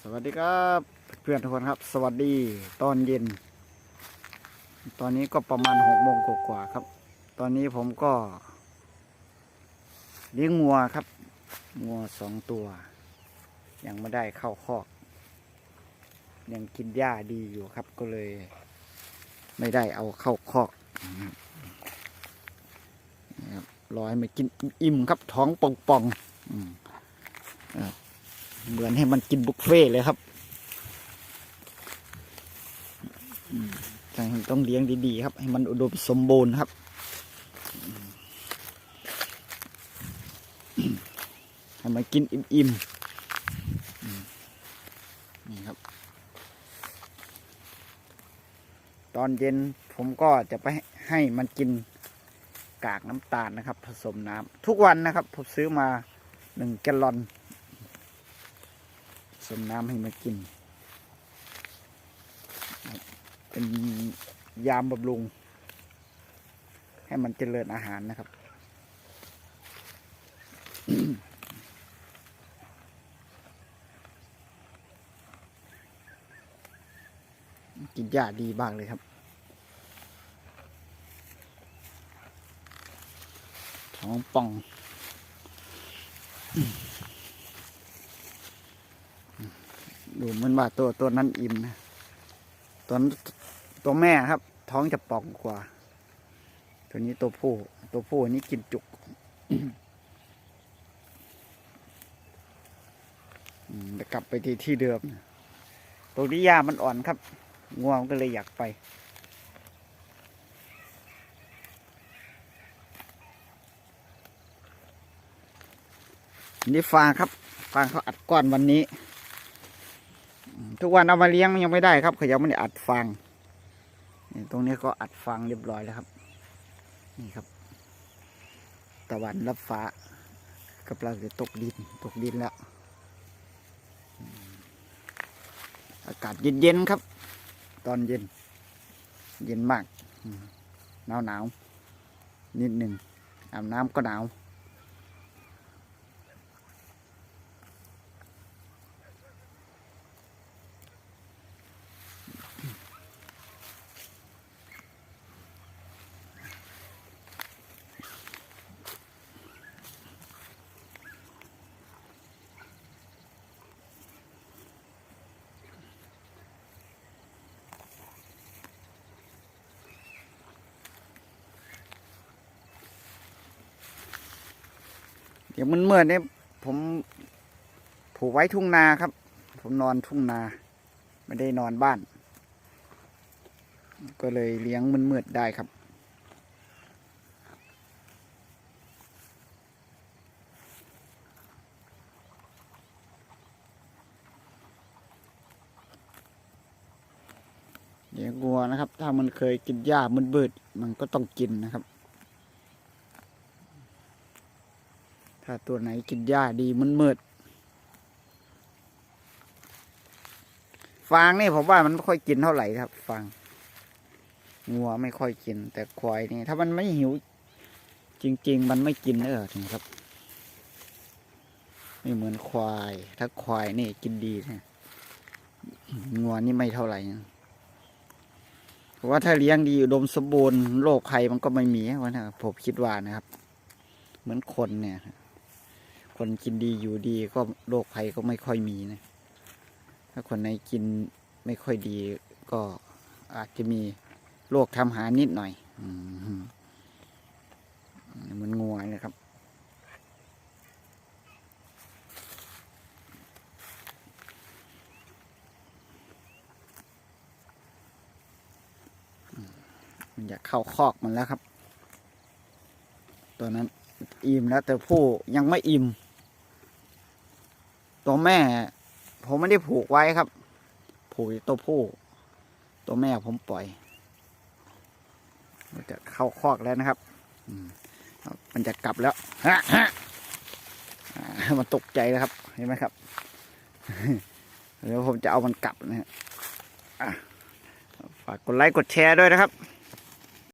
สวัสดีครับเพื่อนทุกคนครับ สวัสดีตอนเย็น ตอนนี้ก็ประมาณหกโมงกว่าครับ ตอนนี้ผมก็เลี้ยงงัวครับงัวสองตัว ยังไม่ได้เข้าคอกยังกินหญ้าดีอยู่ครับก็เลย ไม่ได้เอาเข้าคอกนะครับรอให้มันกินอิ่มครับท้องป่องๆ เหมือนให้มันกินบุฟเฟ่เลยครับต้องเลี้ยงดีๆครับ ให้มันอุดมสมบูรณ์ครับ ให้มันกินอิ่มๆนี่ครับ ตอนเย็นผมก็จะไปให้มันกินกากน้ำตาลนะครับ ผสมน้ำทุกวันนะครับ ผมซื้อมาหนึ่งแกลลอน สมน้ำให้มันกิน เป็นยามบำรุง ให้มันเจริญอาหารนะครับกินหญ้าดีบ้างเลยครับ ท้องป่อง ดูเหมือนว่าตัวตัวนั้นอิ่มนะตัวตัวแม่ครับ ท้องจะป่องกว่า ตัวนี้ตัวผู้ ตัวผู้อันนี้กินจุกจะกลับไปที่ที่เดิมตรงนี้หญ้ามันอ่อนครับง่วงก็เลยอยากไป นี่ฟางครับ ฟางเขาอัดก้อนวันนี้ ทุกวันเอามาเลี้ยงยังไม่ได้ครับเขายังไม่ได้อัดฟางนี่ตรงนี้ก็อัดฟางเรียบร้อยแล้วครับ นี่ครับ ตะวันรับฟ้ากำลังจะตกดินตกดินแล้ว อากาศเย็นๆครับ ตอนเย็น เย็นมากหนาวหนาวๆนิดหนึ่งอาบน้ำก็หนาว เดี๋ยวมันเมื่อเนี่ยผมผูกไว้ทุ่งนาครับ ผมนอนทุ่งนา ไม่ได้นอนบ้าน ก็เลยเลี้ยงมันเมืดๆได้ครับ เดี๋ยวกลัวนะครับ ถ้ามันเคยกินหญ้ามันเบิดมันก็ต้องกินนะครับ ถ้าตัวไหนกินหญ้าดีมันมืดฟางนี่ผมว่ามันไม่ค่อยกินเท่าไหร่ครับฟางงัวไม่ค่อยกิน แต่ควายนี่ ถ้ามันไม่หิว จริง ๆ มันไม่กินเออถึงครับไม่เหมือนควาย ถ้าควายนี่กินดีนะงัวนี่ไม่เท่าไหร่เพราะว่าถ้าเลี้ยงดีอุดมสมบูรณ์โรคภัยมันก็ไม่มีวะนะผมคิดว่านะครับ เหมือนคนเนี่ย คนกินดีอยู่ดีก็โรคภัยก็ไม่ค่อยมีนะ ถ้าคนไหนกินไม่ค่อยดี ก็อาจจะมีโรคทำหานิดหน่อยมเหมันงัวนะครับมันอยากเข้าคอกมันแล้วครับ ตัวนั้นอิ่มแล้วแต่ผู้ยังไม่อิ่ม ตัวแม่ ผมไม่ได้ผูกไว้ครับ ผูกตัวผู้ ตัวแม่ผมปล่อย มันจะเข้าคอกแล้วนะครับมันจะกลับแล้วฮะฮะมันตกใจแล้วครับ เห็นไหมครับเดี๋ยวผมจะเอามันกลับนะฮะฝากกดไลค์กดแชร์ด้วยนะครับ